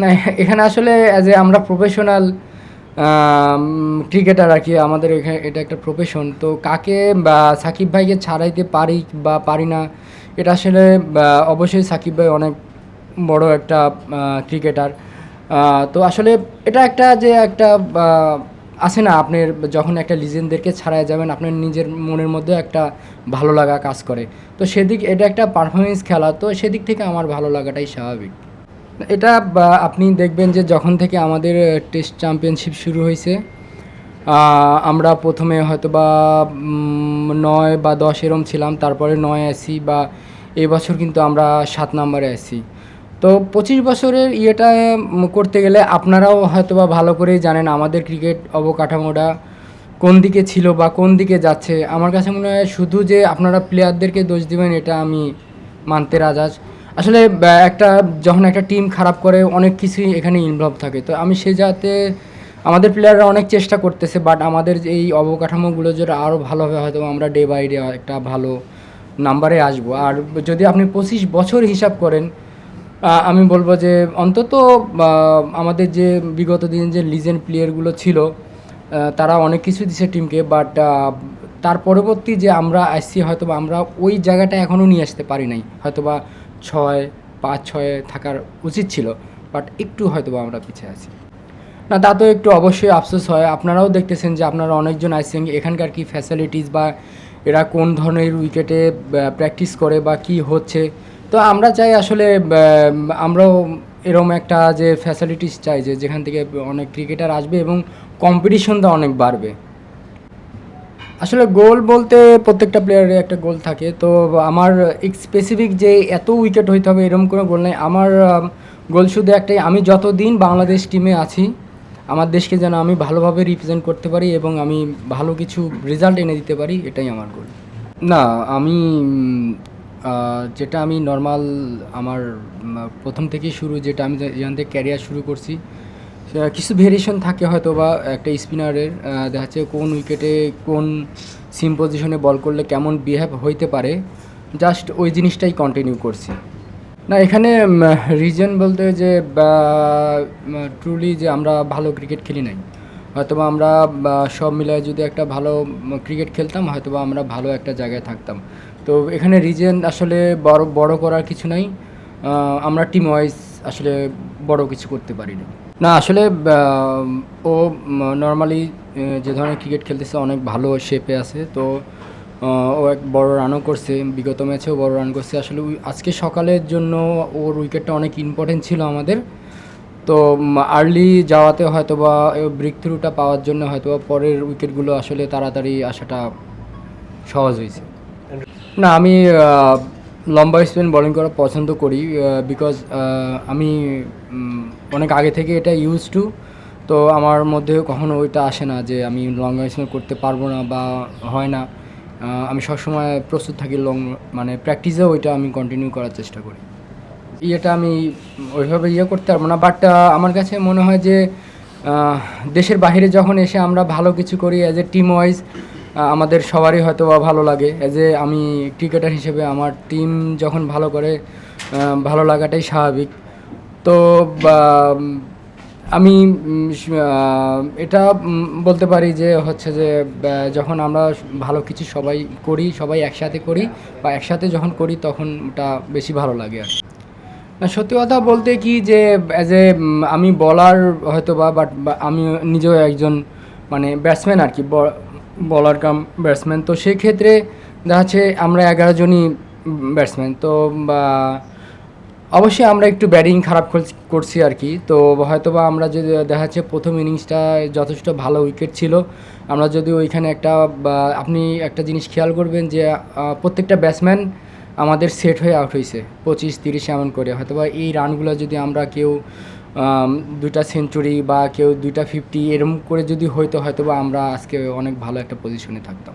না, এখানে আসলে অ্যাজ এ আমরা প্রফেশনাল ক্রিকেটার আর কি, আমাদের এখানে এটা একটা প্রফেশন তো কাকে বা সাকিব ভাইকে ছাড়াইতে পারি বা পারি না, এটা আসলে অবশ্যই সাকিব ভাই অনেক বড় একটা ক্রিকেটার তো আসলে এটা একটা যে একটা আছে না, আপনার যখন একটা লিজেন্ডদেরকে ছাড়াই যাবেন, আপনার নিজের মনের মধ্যে একটা ভালো লাগা কাজ করে। তো সেদিক, এটা একটা পারফরমেন্স খেলা, তো সেদিক থেকে আমার ভালো লাগাটাই স্বাভাবিক। এটা আপনি দেখবেন যে যখন থেকে আমাদের টেস্ট চ্যাম্পিয়নশিপ শুরু হয়েছে আমরা প্রথমে হয়তো বা নয় বা দশ এরম ছিলাম, তারপরে নয় আসি বা এবছর কিন্তু আমরা সাত নম্বরে আসি তো পঁচিশ বছরের ইয়েটা করতে গেলে আপনারাও হয়তো বা ভালো করেই জানেন আমাদের ক্রিকেট অবকাঠামোটা কোন দিকে ছিল বা কোন দিকে যাচ্ছে। আমার কাছে মনে হয় শুধু যে আপনারা প্লেয়ারদেরকে দোষ দিবেন, এটা আমি মানতে রাজাজ। আসলে একটা, যখন একটা টিম খারাপ করে, অনেক কিছুই এখানে ইনভলভ থাকে। তো আমি সে যাতে, আমাদের প্লেয়াররা অনেক চেষ্টা করতেছে বাট আমাদের এই অবকাঠামোগুলো যেটা আরও ভালো হবে হয়তো আমরা ডে বাই ডে একটা ভালো নাম্বারে আসব। আর যদি আপনি পঁচিশ বছর হিসাব করেন আমি বলব যে, অন্তত আমাদের যে বিগত দিন যে লিজেন্ড প্লেয়ারগুলো ছিল তারা অনেক কিছু দিছে টিমকে বাট তার পরবর্তী যে আমরা আসছি হয়তো বা আমরা ওই জায়গাটা এখনও নিয়ে আসতে পারি নাই। হয়তো বা ছয়, পাঁচ, ছয়ে থাকার উচিত ছিল, বাট একটু হয়তো আমরা পিছিয়ে আছি। না, তা তো একটু অবশ্যই আফসোস হয়। আপনারাও দেখতেছেন যে আপনারা অনেকজন আসছেন এখানকার কি ফ্যাসিলিটিস বা এরা কোন ধরনের উইকেটে প্র্যাকটিস করে বা কি হচ্ছে? তো আমরা চাই আসলে আমরাও এরকম একটা যে ফ্যাসিলিটিস চাই যে যেখান থেকে অনেক ক্রিকেটার আসবে এবং কম্পিটিশনটা অনেক বাড়বে। আসলে গোল বলতে প্রত্যেকটা প্লেয়ারের একটা গোল থাকে। তো আমার স্পেসিফিক যে এত উইকেট হইতে হবে এরকম কোনো গোল নেই। আমার গোল শুধু একটাই, আমি যতদিন বাংলাদেশ টিমে আছি, আমার দেশকে যেন আমি ভালোভাবে রিপ্রেজেন্ট করতে পারি এবং আমি ভালো কিছু রেজাল্ট এনে দিতে পারি, এটাই আমার গোল না, আমি যেটা আমি নর্মাল আমার প্রথম থেকেই শুরু, যেটা আমি যেখান থেকে ক্যারিয়ার শুরু করছি কিছু ভেরিয়েশন থাকে হয়তো বা একটা স্পিনারের দেখা যাচ্ছে কোন উইকেটে কোন সিম পজিশনে বল করলে কেমন বিহেভ হইতে পারে জাস্ট ওই জিনিসটাই কন্টিনিউ করছি। না, এখানে রিজন বলতে যে ট্রুলি যে আমরা ভালো ক্রিকেট খেলি নাই। হয়তোবা আমরা সব মিলায় যদি একটা ভালো ক্রিকেট খেলতাম, হয়তোবা আমরা ভালো একটা জায়গায় থাকতাম। তো এখানে রিজন আসলে বড় বড় করার কিছু নাই। আমরা টিম ওয়াইজ আসলে বড় কিছু করতে পারি না না, আসলে ও নর্মালি যে ধরনের ক্রিকেট খেলতেছে অনেক ভালো শেপে আছে। তো ও এক বড় রানও করছে, বিগত ম্যাচেও বড় রান করছে। আসলে আজকে সকালের জন্য ওর উইকেটটা অনেক ইম্পর্টেন্ট ছিল আমাদের। তো আর্লি যাওয়াতে হয়তো বা ব্রেক থ্রুটা পাওয়ার জন্য হয়তো বা পরের উইকেটগুলো আসলে তাড়াতাড়ি আসাটা সহজ হয়েছে। না, আমি লম্বা স্পিন বোলিং করা পছন্দ করি বিকজ আমি অনেক আগে থেকে এটা ইউজ টু তো আমার মধ্যে কখনো ওইটা আসে না যে আমি লং স্পিন করতে পারব না বা হয় না। আমি সবসময় প্রস্তুত থাকি লং মানে প্র্যাকটিসেও ওইটা আমি কন্টিনিউ করার চেষ্টা করি। ইয়েটা আমি ওইভাবে ইয়ে করতে পারব না বাট আমার কাছে মনে হয় যে দেশের বাইরে যখন এসে আমরা ভালো কিছু করি অ্যাজ এ টিম ওয়াইজ আমাদের সবারই হয়তো ভালো লাগে অ্যাজ এ আমি ক্রিকেটার হিসেবে আমার টিম যখন ভালো করে ভালো লাগাটাই স্বাভাবিক তো আমি এটা বলতে পারি যে হচ্ছে যে যখন আমরা ভালো কিছু সবাই করি, সবাই একসাথে করি বা একসাথে যখন করি, তখন ওটা বেশি ভালো লাগে আর। সত্যি কথা বলতে কি যে অ্যাজ এ আমি বলার হয়তো বা বাট আমি নিজেও একজন মানে ব্যাটসম্যান আর কি বলার কাম ব্যাটসম্যান তো সেক্ষেত্রে দেখা যাচ্ছে আমরা এগারো জনই ব্যাটসম্যান তো অবশ্যই আমরা একটু ব্যাটিং খারাপ করছি- আর কি। তো হয়তো বা আমরা যদি দেখা যাচ্ছে প্রথম ইনিংসটা যথেষ্ট ভালো উইকেট ছিল, আমরা যদি ওইখানে একটা আপনি একটা জিনিস খেয়াল করবেন যে প্রত্যেকটা ব্যাটসম্যান আমাদের সেট হয়ে আউট হয়েছে পঁচিশ, তিরিশ এমন করে। হয়তো বা এই রানগুলো যদি আমরা কেউ দুটা সেঞ্চুরি বা কেউ দুইটা ফিফটি এরম করে যদি হইতো হয়তো বা আমরা আজকে অনেক ভালো একটা পজিশনে থাকতাম।